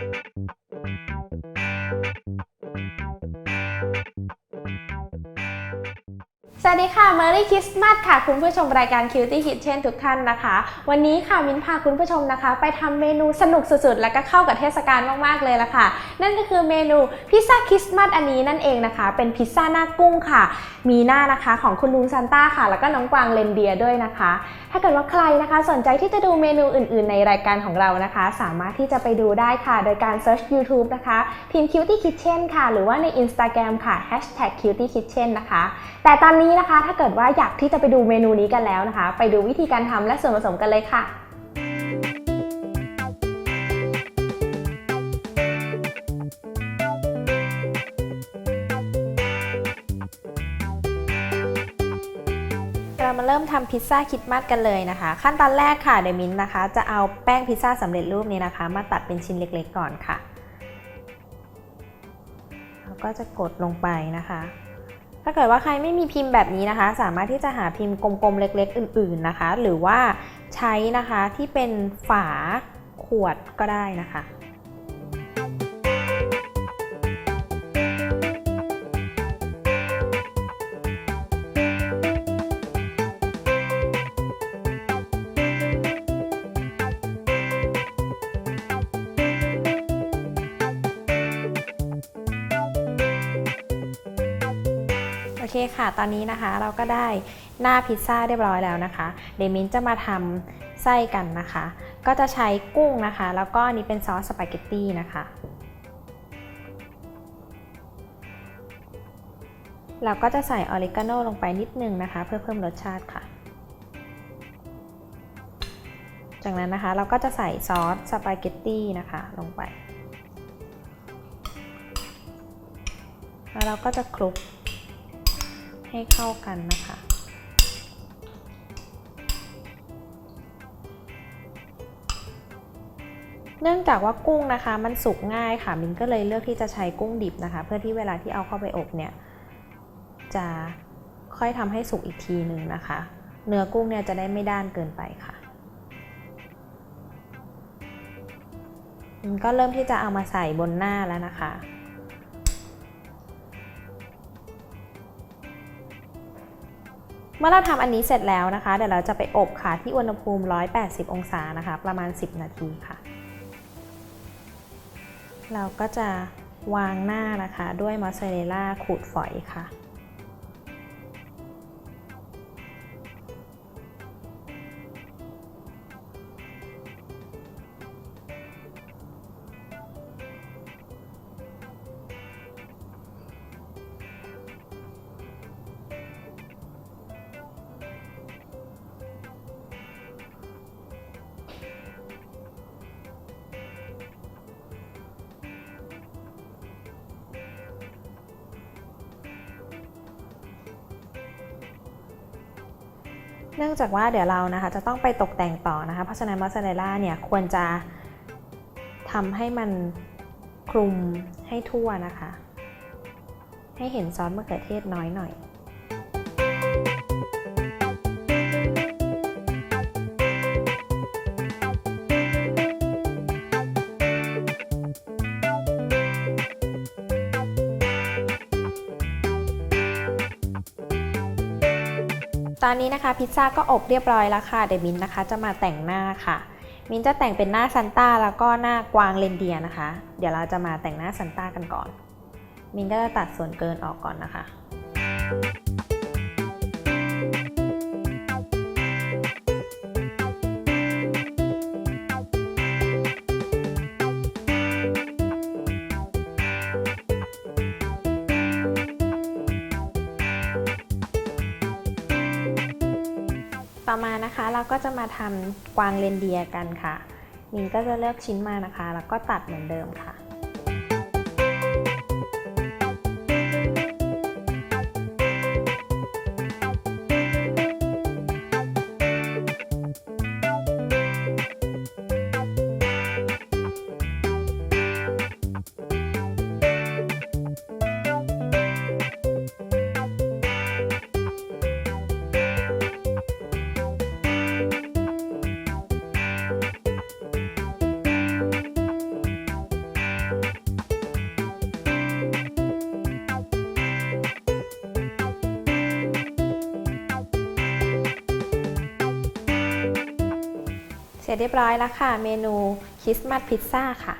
Thank you. สวัสดีค่ะ Merry Christmas ค่ะ คุณผู้ชมรายการ Cutie Kitchen ทุกท่านนะคะ วันนี้ค่ะมินพาคุณผู้ชมนะคะ ไปทำเมนูสนุกสุดๆ และก็เข้ากับเทศกาลมากๆเลยละค่ะ นั่นก็คือเมนูพิซซ่าคริสต์มาสอันนี้นั่นเองนะคะ เป็นพิซซ่าหน้ากุ้งค่ะ มีหน้านะคะของคุณลุงซานต้าค่ะ แล้วก็น้องกวางเลนเดียด้วยนะคะ ถ้าเกิดว่าใครนะคะ สนใจที่จะดูเมนูอื่นๆ ในรายการของเรานะคะ สามารถที่จะไปดูได้ค่ะ โดยการ search YouTube นะคะพิมพ์ Cutie Kitchen ค่ะ หรือว่าใน Instagram ค่ะ hashtag Cutie Kitchen นะคะ แต่ตอนนี้นะคะ ถ้าเกิดว่าอยากที่จะไปดูเมนูนี้กันแล้วนะคะ ไปดูวิธีการทำและส่วนผสมกันเลยค่ะเรามาเริ่มทำพิซซ่าคิดมัดกันเลยนะคะ ขั้นตอนแรกค่ะเดมินนะคะ จะเอาแป้งพิซซ่าสำเร็จรูปนี้นะคะ มาตัดเป็นชิ้นเล็กๆก่อนค่ะแล้วก็จะกดลงไปนะคะ ถ้าเกิดว่าใครไม่มีพิมพ์แบบนี้นะคะ สามารถที่จะหาพิมพ์กลมๆเล็ก ๆ อื่น ๆนะคะ หรือว่าใช้นะคะที่เป็นฝาขวดก็ได้นะคะ เคค่ะ ตอนนี้นะคะเราก็ได้หน้าพิซซ่าเรียบร้อยแล้วนะคะ เดมินจะมาทำไส้กันนะคะ ก็จะใช้กุ้งนะคะ แล้วก็อันนี้เป็นซอสสปาเกตตี้นะคะเราก็จะใส่ออริกาโนลงไปนิดนึงนะคะ เพื่อเพิ่มรสชาติค่ะ จากนั้นนะคะเราก็จะใส่ซอสสปาเกตตี้นะคะลงไป แล้วเราก็จะคลุก ให้เข้ากันนะคะ เนื่องจากว่ากุ้งนะคะมันสุกง่ายค่ะ มินก็เลยเลือกที่จะใช้กุ้งดิบนะคะ เพื่อที่เวลาที่เอาเข้าไปอบเนี่ย จะค่อยทำให้สุกอีกทีหนึ่งนะคะ เนื้อกุ้งเนี่ยจะได้ไม่ด้านเกินไปค่ะมินก็เริ่มที่จะเอามาใส่บนหน้าแล้วนะคะ เมื่อเราทำอันนี้เสร็จแล้วนะคะ เดี๋ยวเราจะไปอบค่ะที่อุณหภูมิ 180 องศานะคะ ประมาณ 10 นาทีค่ะ เราก็จะวางหน้านะคะด้วยมอสซาเรลล่าขูดฝอยค่ะ เนื่องจากว่าเดี๋ยวเรานะคะจะต้องไปตกแต่งต่อนะคะ เพราะฉะนั้นมอสซาเรลล่าเนี่ยควรจะทำให้มันคลุมให้ทั่วนะคะ ให้เห็นซอสมะเขือเทศน้อยหน่อย ตอนนี้นะคะพิซซ่าก็อบเรียบร้อยแล้วค่ะเดี๋ยวมินนะคะจะมาแต่งหน้าค่ะ มินจะแต่งเป็นหน้าซันต้าแล้วก็หน้ากวางเรนเดียร์นะคะ เดี๋ยวเราจะมาแต่งหน้าซันต้ากันก่อน มินก็จะตัดส่วนเกินออกก่อนนะคะ ต่อมานะคะเราก็จะมาทำกวางเรนเดียร์กันค่ะมินก็จะเลือกชิ้นมานะคะ แล้วก็ตัดเหมือนเดิมค่ะ เสร็จเรียบร้อยแล้วค่ะ เมนูคริสต์มาสพิซซ่าค่ะ